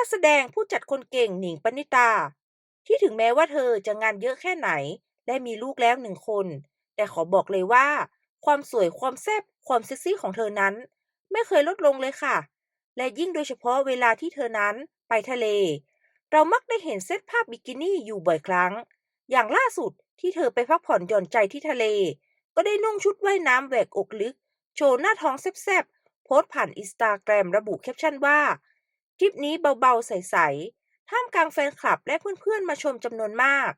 นักแสดงผู้จัดคนเก่งหนิงปณิตา ที่ถึงแม้ว่าเธอจะงานเยอะแค่ไหน และมีลูกแล้วหนึ่งคน แต่ขอบอกเลยว่า ความสวยความแซ่บความเซ็กซี่ของเธอนั้น ไม่เคยลดลงเลยค่ะ และยิ่งโดยเฉพาะเวลาที่เธอนั้นไปทะเล เรามักได้เห็นเซตภาพบิกินี่อยู่บ่อยครั้ง อย่างล่าสุดที่เธอไปพักผ่อนหย่อนใจที่ทะเล ก็ได้นุ่งชุดว่ายน้ำแหวกอกลึก โชว์หน้าท้องแซ่บๆโพสต์ผ่านอินสตาแกรมระบุแคปชั่นว่า ทริปนี้เบาๆ ใสๆ ท่ามกลางแฟนคลับและเพื่อนๆ มาชมจำนวนมาก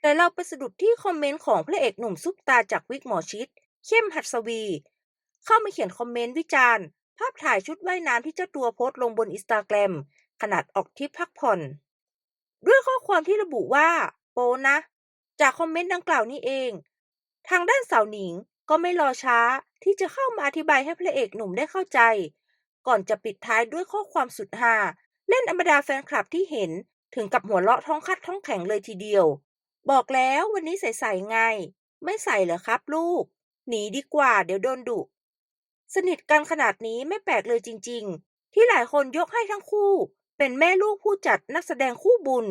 แต่เราไปสะดุดที่คอมเมนต์ของพระเอกหนุ่มซุปตาจากวิกหมอชิด เข้มหัดสวี เข้ามาเขียนคอมเมนต์วิจารณ์ ภาพถ่ายชุดว่ายน้ำที่เจ้าตัวโพสต์ลงบนอินสตาแกรมขณะออกทริปพักผ่อน ด้วยข้อความที่ระบุว่า โปนะ จากคอมเมนต์ดังกล่าวนี้เอง ทางด้านสาวหนิงก็ไม่รอช้าที่จะเข้ามาอธิบายให้พระเอกหนุ่มได้เข้าใจ ก่อนจะปิดท้ายด้วยข้อความสุดฮาเล่นอำบดาแฟนคลับที่เห็นถึงกับหัวเราะท้องคัดท้องแข็งเลยทีเดียว บอกแล้ววันนี้ใส่ๆไง ไม่ใส่เหรอครับลูก หนีดีกว่าเดี๋ยวโดนดุสนิทกันขนาดนี้ไม่แปลกเลยจริง ๆ ที่หลายคนยกให้ทั้งคู่ เป็นแม่ลูกผู้จัดนักแสดงคู่บุญ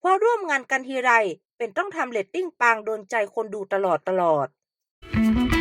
เพราะร่วมงานกันทีไรเป็นต้องทำเรตติ้งปังโดนใจคนดูตลอดตลอดๆ